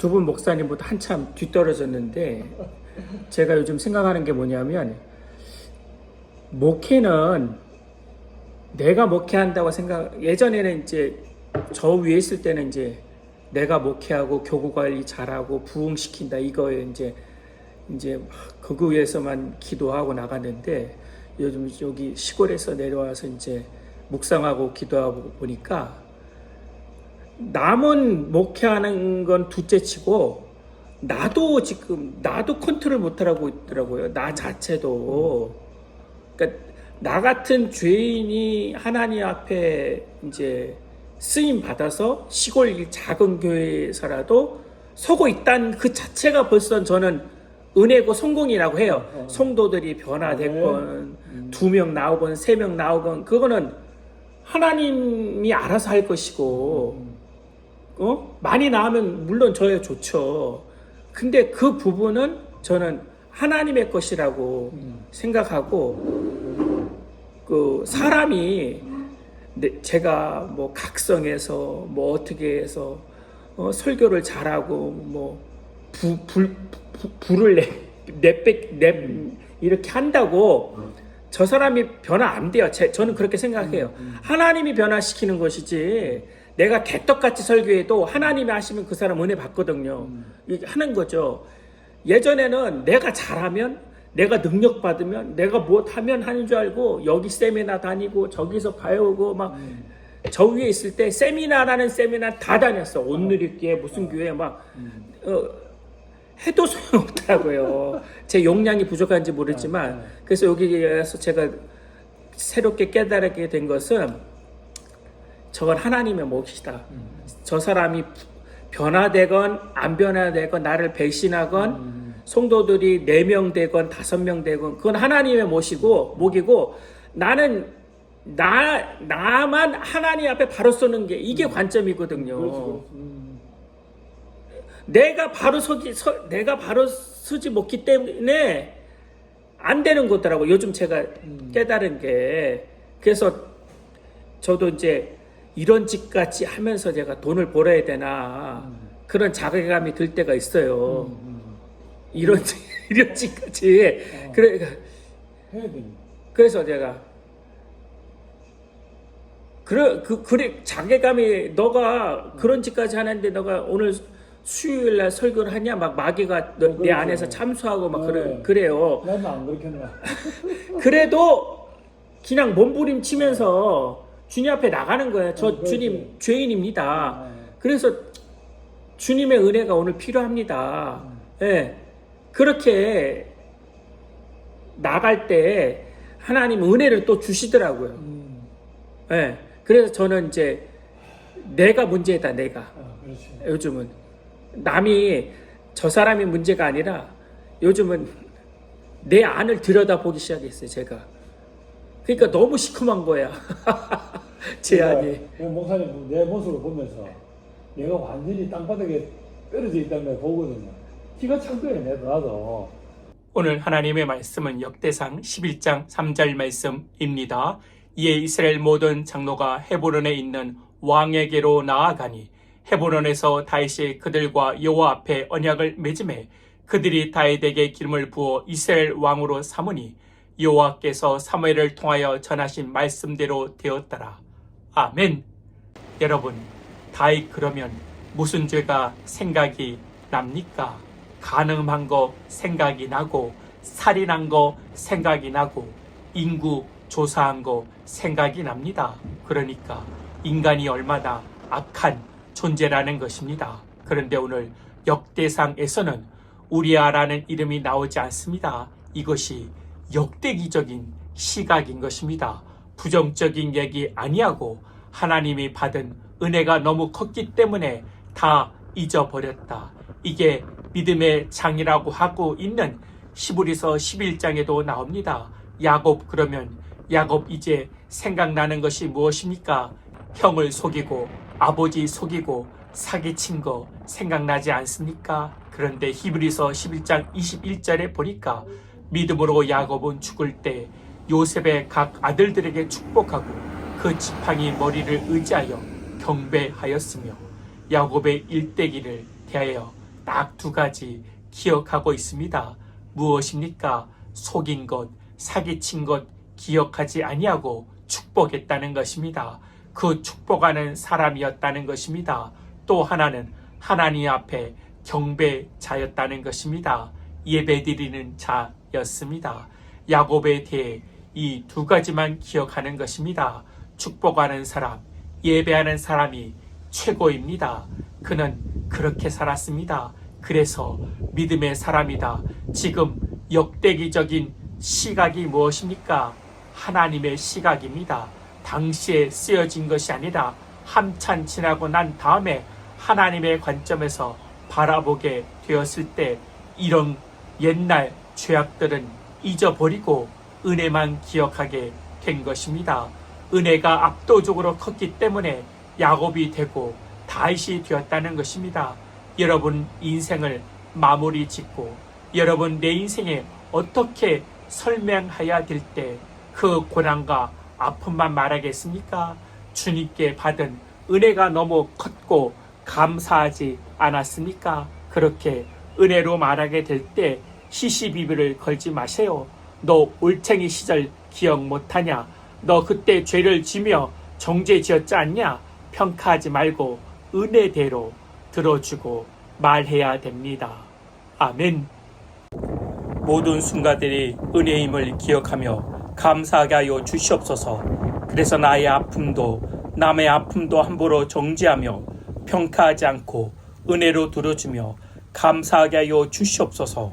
두 분 목사님보다 한참 뒤떨어졌는데 제가 요즘 생각하는 게 뭐냐면 목회는 내가 목회한다고 생각 예전에는 이제 저 위에 있을 때는 이제 내가 목회하고 교구 관리 잘하고 부흥시킨다 이거에 이제 이제 막 그거 위해서만 기도하고 나갔는데 요즘 여기 시골에서 내려와서 이제 묵상하고 기도하고 보니까 남은 목회하는 건 둘째치고 나도 지금 나도 컨트롤 못하고 있더라고요. 나 자체도 그러니까 나 같은 죄인이 하나님 앞에 이제 쓰임 받아서 시골 작은 교회에서라도 서고 있다는 그 자체가 벌써 저는 은혜고 성공이라고 해요. 어. 성도들이 변화됐건 두명 나오건 세 명 나오건 그거는 하나님이 알아서 할 것이고 어? 많이 나오면 물론 저야 좋죠. 근데 그 부분은 저는 하나님의 것이라고 생각하고 그 사람이 내- 제가 뭐 각성해서 뭐 어떻게 해서 어, 설교를 잘하고 뭐 부, 불, 부, 불을 내, 내빼, 내, 이렇게 한다고 저 사람이 변화 안 돼요. 제, 저는 그렇게 생각해요. 하나님이 변화시키는 것이지 내가 개떡같이 설교해도 하나님이 하시면 그 사람 은혜 받거든요. 이게 하는 거죠. 예전에는 내가 잘하면 내가 능력 받으면 내가 못하면 하는 줄 알고 여기 세미나 다니고 저기서 배우고 막 저 위에 있을 때 세미나라는 세미나 다 다녔어. 온누리교회 무슨 교회 막 어, 해도 소용없더라고요. 제 용량이 부족한지 모르지만 그래서 여기에서 제가 새롭게 깨달게 된 것은 저건 하나님의 몫이다. 저 사람이 변화되건 안 변화되건 나를 배신하건 성도들이 네명 되건 다섯 명 되건 그건 하나님의 몫이고 목이고 나는 나 나만 하나님 앞에 바로 서는 게 이게 관점이거든요. 그렇지, 그렇지. 음. 내가 바로 서기 서, 내가 바로 서지 못기 때문에 안 되는 거더라고. 요즘 제가 깨달은 게 그래서 저도 이제 이런 집 같이 하면서 제가 돈을 벌어야 되나 그런 자괴감이 들 때가 있어요. 이런 이런 집 같이 그래 되니까. 그래서 제가 그래 그 그래 자괴감이 너가 그런 짓까지 하는데 너가 오늘 수요일 날 설교를 하냐 막 마귀가 너- 어, 내 그렇죠. 안에서 참수하고 막 그래 네. 그래요. 나는 안 그렇게 했나. 그래도 그냥 몸부림치면서 주님 앞에 나가는 거예요. 저 어, 그렇지. 주님 죄인입니다. 네. 그래서 주님의 은혜가 오늘 필요합니다. 예. 그렇게 나갈 때 하나님 은혜를 또 주시더라고요. 음. 예. 그래서 저는 이제 내가 문제다, 내가. 아, 그렇지. 요즘은. 남이 저 사람이 문제가 아니라 요즘은 내 안을 들여다보기 시작했어요, 제가. 그러니까 너무 시커먼 거야. 제 안이. 그러니까 목사님 내 모습을 보면서 내가 완전히 땅바닥에 떨어져 있다는 걸 보거든요. 기가 찬 거예요, 내도 나도. 오늘 하나님의 말씀은 역대상 11장 3절 말씀입니다. 이에 이스라엘 모든 장로가 헤브론에 있는 왕에게로 나아가니 헤브론에서 다윗이 그들과 여호와 앞에 언약을 맺음에 그들이 다윗에게 기름을 부어 이스라엘 왕으로 삼으니 여호와께서 사무엘을 통하여 전하신 말씀대로 되었더라. 아멘. 여러분, 다윗 그러면 무슨 죄가 생각이 납니까? 가늠한 거 생각이 나고 살인한 거 생각이 나고 인구 조사한 거 생각이 납니다. 그러니까 인간이 얼마나 악한 존재라는 것입니다. 그런데 오늘 역대상에서는 우리아라는 이름이 나오지 않습니다. 이것이 역대기적인 시각인 것입니다. 부정적인 얘기 아니하고 하나님이 받은 은혜가 너무 컸기 때문에 다 잊어버렸다. 이게 믿음의 장이라고 하고 있는 시브리서 11장에도 나옵니다. 야곱 그러면 야곱 이제 생각나는 것이 무엇입니까? 형을 속이고 아버지 속이고 사기친 거 생각나지 않습니까? 그런데 히브리서 11장 21절에 보니까 믿음으로 야곱은 죽을 때 요셉의 각 아들들에게 축복하고 그 지팡이 머리를 의지하여 경배하였으며 야곱의 일대기를 대하여 딱 두 가지 기억하고 있습니다. 무엇입니까? 속인 것, 사기친 것 기억하지 아니하고 축복했다는 것입니다. 그 축복하는 사람이었다는 것입니다. 또 하나는 하나님 앞에 경배자였다는 것입니다. 예배드리는 자였습니다. 야곱에 대해 이 두 가지만 기억하는 것입니다. 축복하는 사람, 예배하는 사람이 최고입니다. 그는 그렇게 살았습니다. 그래서 믿음의 사람이다. 지금 역대기적인 시각이 무엇입니까? 하나님의 시각입니다. 당시에 쓰여진 것이 아니라 한참 지나고 난 다음에 하나님의 관점에서 바라보게 되었을 때 이런 옛날 죄악들은 잊어버리고 은혜만 기억하게 된 것입니다. 은혜가 압도적으로 컸기 때문에 야곱이 되고 다윗이 되었다는 것입니다. 여러분 인생을 마무리 짓고 여러분 내 인생에 어떻게 설명해야 될 때 그 고난과 아픔만 말하겠습니까? 주님께 받은 은혜가 너무 컸고 감사하지 않았습니까? 그렇게 은혜로 말하게 될 때 시시비비를 걸지 마세요. 너 올챙이 시절 기억 못하냐? 너 그때 죄를 지며 정죄 지었지 않냐? 평가하지 말고 은혜대로 들어주고 말해야 됩니다. 아멘. 모든 순간들이 은혜임을 기억하며 감사하게 하여 주시옵소서. 그래서 나의 아픔도 남의 아픔도 함부로 정지하며 평가하지 않고 은혜로 들어주며 감사하게 하여 주시옵소서.